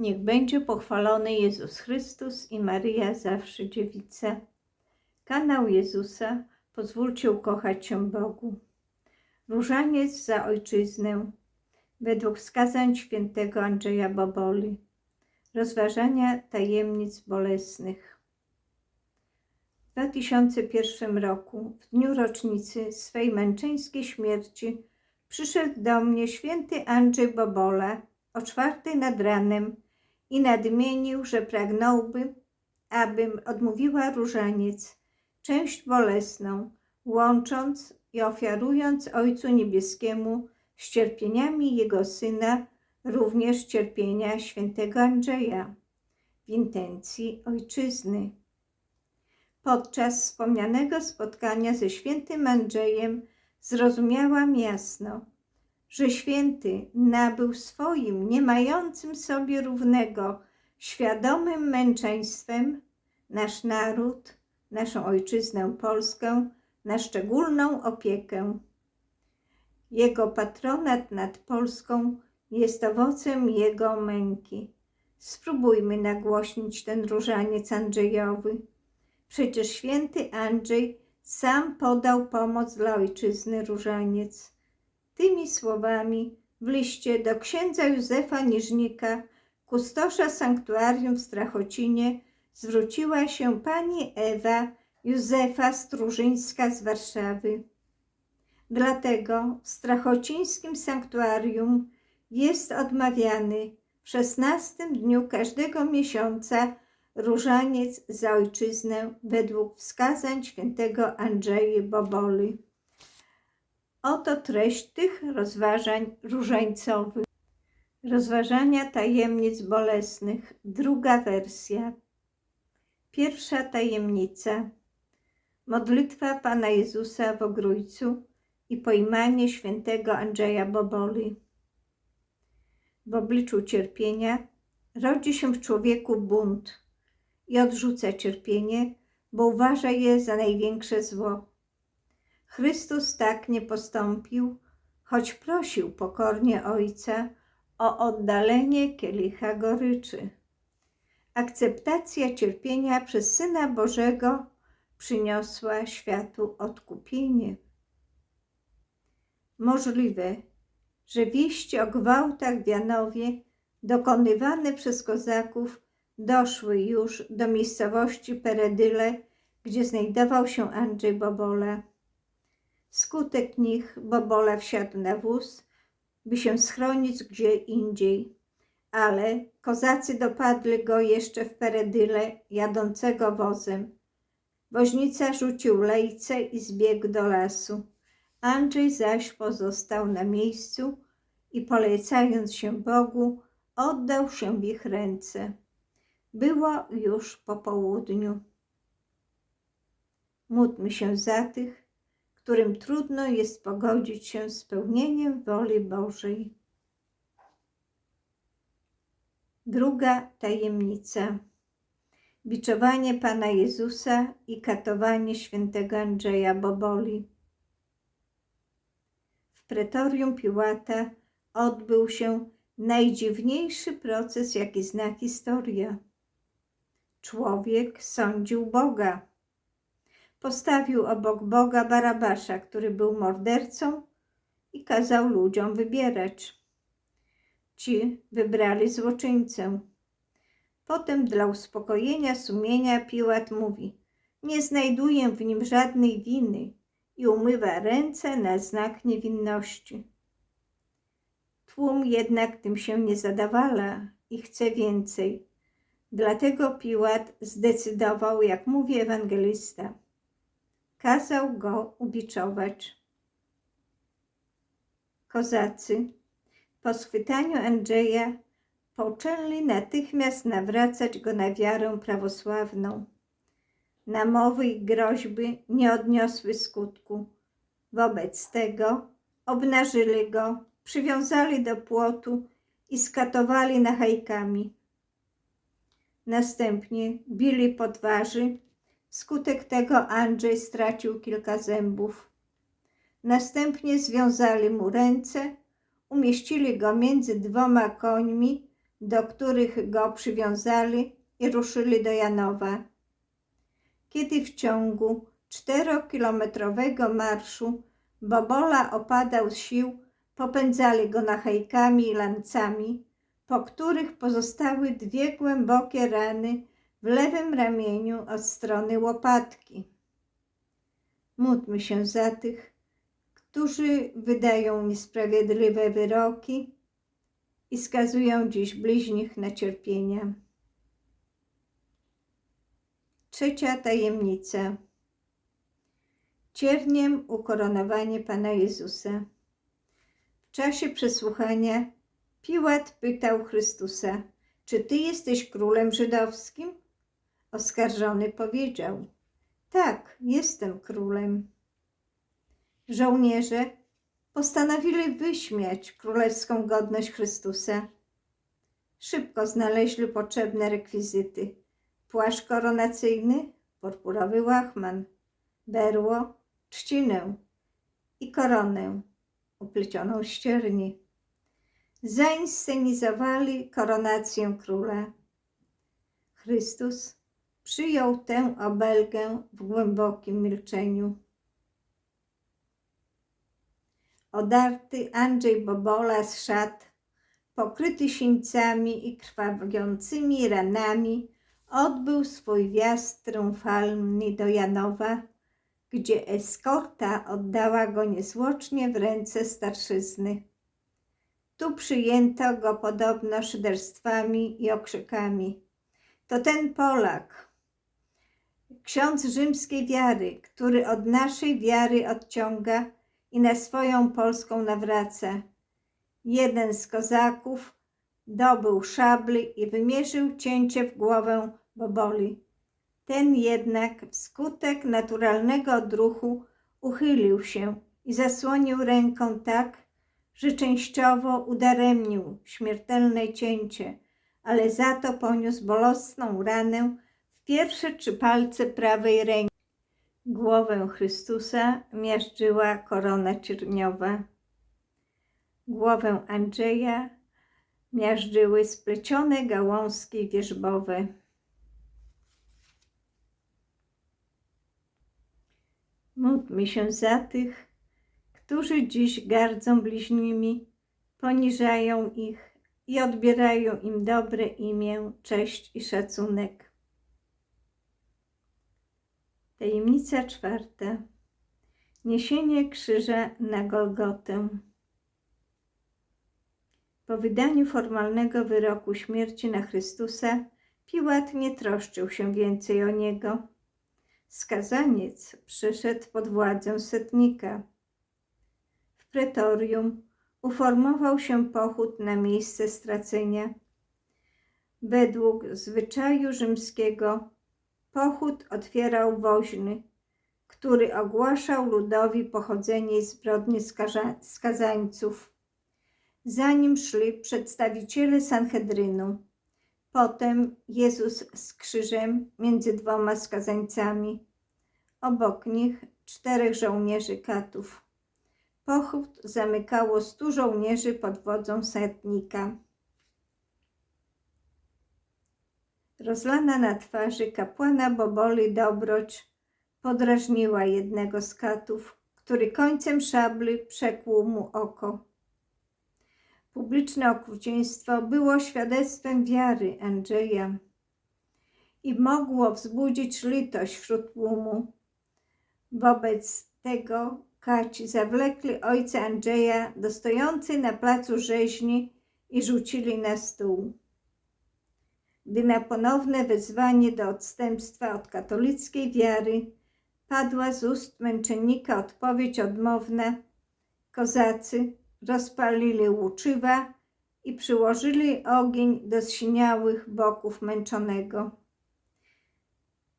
Niech będzie pochwalony Jezus Chrystus i Maryja zawsze dziewica. Kanał Jezusa, pozwólcie ukochać się Bogu. Różaniec za ojczyznę, według wskazań świętego Andrzeja Boboli. Rozważania tajemnic bolesnych. W 2001 roku, w dniu rocznicy swej męczeńskiej śmierci, przyszedł do mnie święty Andrzej Bobola o czwartej nad ranem i nadmienił, że pragnąłby, abym odmówiła różaniec, część bolesną, łącząc i ofiarując Ojcu Niebieskiemu z cierpieniami Jego Syna, również cierpienia świętego Andrzeja w intencji Ojczyzny. Podczas wspomnianego spotkania ze świętym Andrzejem zrozumiałam jasno, że święty nabył swoim, nie mającym sobie równego, świadomym męczeństwem nasz naród, naszą ojczyznę Polskę na szczególną opiekę. Jego patronat nad Polską jest owocem jego męki. Spróbujmy nagłośnić ten różaniec Andrzejowy. Przecież święty Andrzej sam podał pomoc dla ojczyzny różaniec. Tymi słowami w liście do księdza Józefa Niżnika, kustosza sanktuarium w Strachocinie, zwróciła się pani Ewa Józefa Strużyńska z Warszawy. Dlatego w strachocińskim sanktuarium jest odmawiany w szesnastym dniu każdego miesiąca różaniec za ojczyznę według wskazań świętego Andrzeja Boboli. Oto treść tych rozważań różańcowych. Rozważania tajemnic bolesnych, druga wersja. Pierwsza tajemnica. Modlitwa Pana Jezusa w Ogrójcu i pojmanie świętego Andrzeja Boboli. W obliczu cierpienia rodzi się w człowieku bunt i odrzuca cierpienie, bo uważa je za największe zło. Chrystus tak nie postąpił, choć prosił pokornie Ojca o oddalenie kielicha goryczy. Akceptacja cierpienia przez Syna Bożego przyniosła światu odkupienie. Możliwe, że wieści o gwałtach w Janowie dokonywane przez kozaków doszły już do miejscowości Peredyle, gdzie znajdował się Andrzej Bobola. Skutek nich Bobola wsiadł na wóz, by się schronić gdzie indziej, ale kozacy dopadli go jeszcze w Peredyle jadącego wozem. Woźnica rzucił lejce i zbiegł do lasu. Andrzej zaś pozostał na miejscu i polecając się Bogu, oddał się w ich ręce. Było już po południu. Módlmy się za tych, którym trudno jest pogodzić się z pełnieniem woli Bożej. Druga tajemnica. Biczowanie Pana Jezusa i katowanie świętego Andrzeja Boboli. W pretorium Piłata odbył się najdziwniejszy proces, jaki zna historia. Człowiek sądził Boga. Postawił obok Boga Barabasza, który był mordercą i kazał ludziom wybierać. Ci wybrali złoczyńcę. Potem dla uspokojenia sumienia Piłat mówi: Nie znajduję w nim żadnej winy i umywa ręce na znak niewinności. Tłum jednak tym się nie zadawala i chce więcej. Dlatego Piłat zdecydował, jak mówi ewangelista. Kazał go ubiczować. Kozacy po schwytaniu Andrzeja poczęli natychmiast nawracać go na wiarę prawosławną. Namowy i groźby nie odniosły skutku. Wobec tego obnażyli go, przywiązali do płotu i skatowali nachajkami. Następnie bili po twarzy. Skutek tego Andrzej stracił kilka zębów. Następnie związali mu ręce, umieścili go między dwoma końmi, do których go przywiązali i ruszyli do Janowa. Kiedy w ciągu czterokilometrowego marszu Bobola opadał z sił, popędzali go nachajkami i lancami, po których pozostały dwie głębokie rany w lewym ramieniu od strony łopatki. Módlmy się za tych, którzy wydają niesprawiedliwe wyroki i skazują dziś bliźnich na cierpienia. Trzecia tajemnica. Cierniem ukoronowanie Pana Jezusa. W czasie przesłuchania Piłat pytał Chrystusa, czy Ty jesteś królem żydowskim? Oskarżony powiedział, tak, jestem królem. Żołnierze postanowili wyśmiać królewską godność Chrystusa. Szybko znaleźli potrzebne rekwizyty. Płaszcz koronacyjny, purpurowy łachman, berło, trzcinę i koronę uplecioną z ścierni. Zainscenizowali koronację króla. Chrystus przyjął tę obelgę w głębokim milczeniu. Odarty Andrzej Bobola z szat, pokryty sińcami i krwawiącymi ranami, odbył swój wjazd triumfalny do Janowa, gdzie eskorta oddała go niezwłocznie w ręce starszyzny. Tu przyjęto go podobno szyderstwami i okrzykami. To ten Polak, ksiądz rzymskiej wiary, który od naszej wiary odciąga i na swoją Polską nawraca. Jeden z kozaków dobył szabli i wymierzył cięcie w głowę Boboli. Ten jednak wskutek naturalnego odruchu uchylił się i zasłonił ręką tak, że częściowo udaremnił śmiertelne cięcie, ale za to poniósł bolesną ranę pierwsze trzy palce prawej ręki. Głowę Chrystusa miażdżyła korona cierniowa. Głowę Andrzeja miażdżyły splecione gałązki wierzbowe. Módlmy się za tych, którzy dziś gardzą bliźnimi, poniżają ich i odbierają im dobre imię, cześć i szacunek. Tajemnica czwarta. Niesienie krzyża na Golgotę. Po wydaniu formalnego wyroku śmierci na Chrystusa, Piłat nie troszczył się więcej o niego. Skazaniec przyszedł pod władzę setnika. W pretorium uformował się pochód na miejsce stracenia. Według zwyczaju rzymskiego pochód otwierał woźny, który ogłaszał ludowi pochodzenie i zbrodnie skaza- skazańców. Zanim szli przedstawiciele Sanhedrynu, potem Jezus z krzyżem między dwoma skazańcami, obok nich czterech żołnierzy katów. Pochód zamykało stu żołnierzy pod wodzą setnika. Rozlana na twarzy kapłana Boboli dobroć podrażniła jednego z katów, który końcem szabli przekłuł mu oko. Publiczne okrucieństwo było świadectwem wiary Andrzeja i mogło wzbudzić litość wśród tłumu. Wobec tego kaci zawlekli ojca Andrzeja do stojący na placu rzeźni i rzucili na stół. Gdy na ponowne wezwanie do odstępstwa od katolickiej wiary padła z ust męczennika odpowiedź odmowna, kozacy rozpalili łuczywa i przyłożyli ogień do zsiniałych boków męczonego.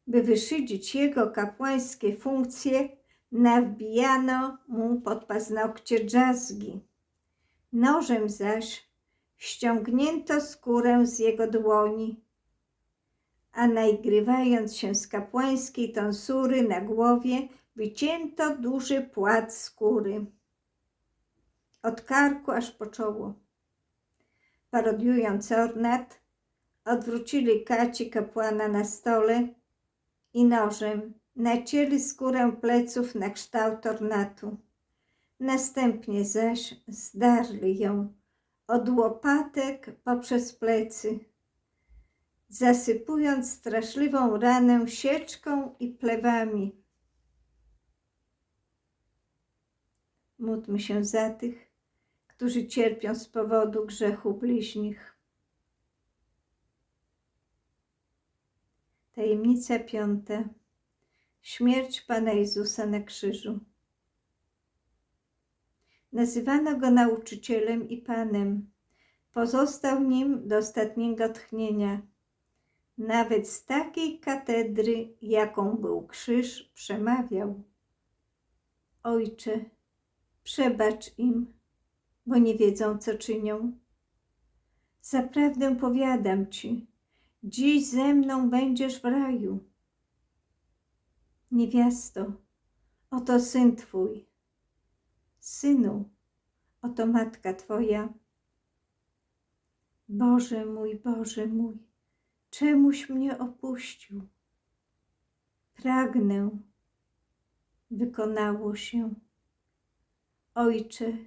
By wyszydzić jego kapłańskie funkcje, nawbijano mu pod paznokcie drzazgi. Nożem zaś ściągnięto skórę z jego dłoni, a nagrywając się z kapłańskiej tonsury na głowie, wycięto duży płat skóry od karku aż po czoło. parodiując ornat, odwrócili kaci kapłana na stole i nożem nacięli skórę pleców na kształt ornatu. Następnie zaś zdarli ją od łopatek poprzez plecy, zasypując straszliwą ranę sieczką i plewami. Módlmy się za tych, którzy cierpią z powodu grzechu bliźnich. Tajemnica piąta. Śmierć Pana Jezusa na krzyżu. Nazywano go nauczycielem i Panem. Pozostał nim do ostatniego tchnienia. Nawet z takiej katedry, jaką był krzyż, przemawiał. Ojcze, przebacz im, bo nie wiedzą, co czynią. Zaprawdę powiadam ci, dziś ze mną będziesz w raju. Niewiasto, oto syn twój. Synu, oto matka twoja. Boże mój, Boże mój, czemuś mnie opuścił? Pragnę, wykonało się. Ojcze,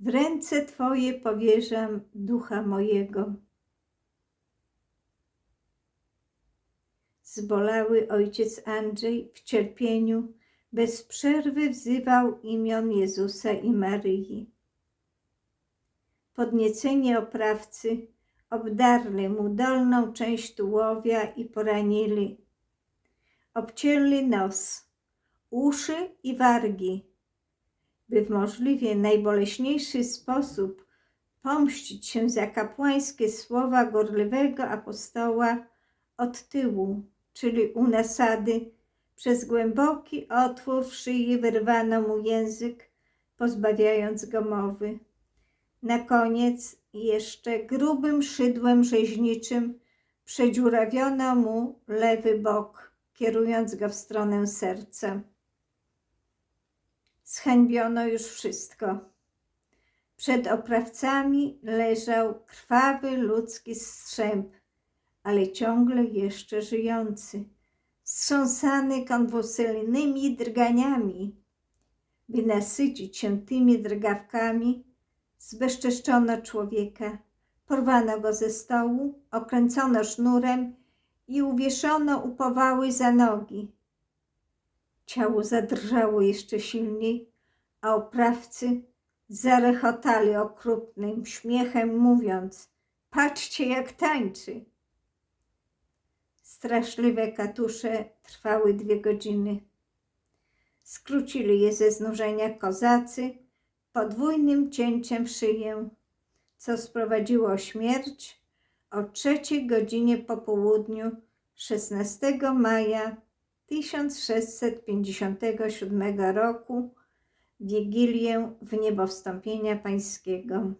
w ręce Twoje powierzam ducha mojego. Zbolały ojciec Andrzej w cierpieniu, bez przerwy wzywał imion Jezusa i Maryi. Podnieceni oprawcy obdarli mu dolną część tułowia i poranili. Obcięli nos, uszy i wargi, by w możliwie najboleśniejszy sposób pomścić się za kapłańskie słowa gorliwego apostoła od tyłu, czyli u nasady, przez głęboki otwór w szyi wyrwano mu język, pozbawiając go mowy. Na koniec jeszcze grubym szydłem rzeźniczym przedziurawiono mu lewy bok, kierując go w stronę serca. Zhańbiono już wszystko. Przed oprawcami leżał krwawy ludzki strzęp, ale ciągle jeszcze żyjący, wstrząsany konwulsyjnymi drganiami. By nasycić się tymi drgawkami, zbezczeszczono człowieka, porwano go ze stołu, okręcono sznurem i uwieszono u powały za nogi. Ciało zadrżało jeszcze silniej, a oprawcy zarechotali okrutnym śmiechem, mówiąc: Patrzcie, jak tańczy. Straszliwe katusze trwały dwie godziny. Skrócili je ze znużenia kozacy podwójnym cięciem w szyję, co sprowadziło śmierć o trzeciej godzinie po południu 16 maja 1657 roku, Wigilię w niebowstąpienia Pańskiego.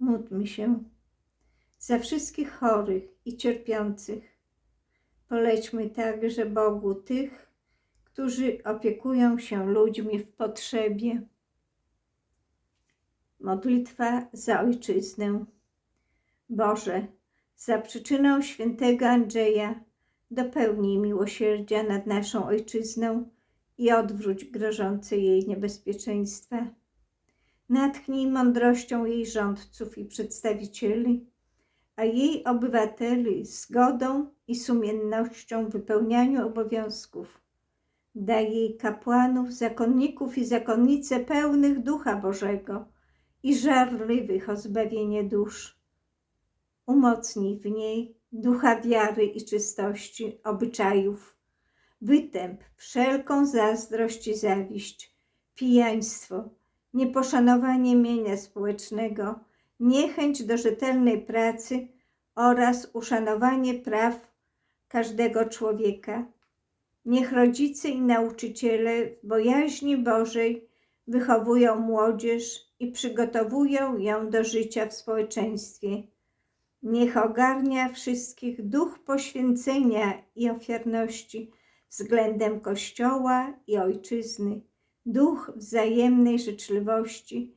Módlmy się za wszystkich chorych i cierpiących. Polećmy także Bogu tych, którzy opiekują się ludźmi w potrzebie. Modlitwa za Ojczyznę. Boże, za przyczyną świętego Andrzeja dopełnij miłosierdzia nad naszą Ojczyzną i odwróć grożące jej niebezpieczeństwa. Natchnij mądrością jej rządców i przedstawicieli, a jej obywateli zgodą i sumiennością w wypełnianiu obowiązków. Daj jej kapłanów, zakonników i zakonnice pełnych Ducha Bożego i żarliwych o zbawienie dusz. Umocnij w niej ducha wiary i czystości obyczajów. Wytęp wszelką zazdrość i zawiść, pijaństwo, nieposzanowanie mienia społecznego, niechęć do rzetelnej pracy oraz uszanowanie praw każdego człowieka. Niech rodzice i nauczyciele w bojaźni Bożej wychowują młodzież i przygotowują ją do życia w społeczeństwie. Niech ogarnia wszystkich duch poświęcenia i ofiarności względem Kościoła i Ojczyzny, duch wzajemnej życzliwości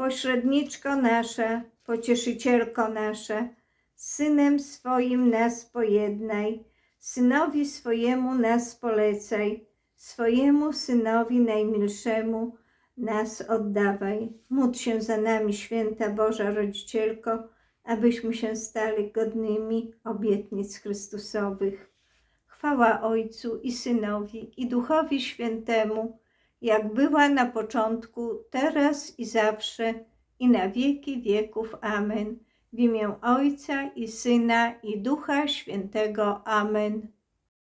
pośredniczko nasza, pocieszycielko nasza, Synem swoim nas pojednaj, Synowi swojemu nas polecaj, swojemu Synowi najmilszemu nas oddawaj. Módl się za nami, święta Boża Rodzicielko, abyśmy się stali godnymi obietnic Chrystusowych. Chwała Ojcu i Synowi i Duchowi Świętemu, jak była na początku, teraz i zawsze, i na wieki wieków. Amen. W imię Ojca i Syna i Ducha Świętego. Amen.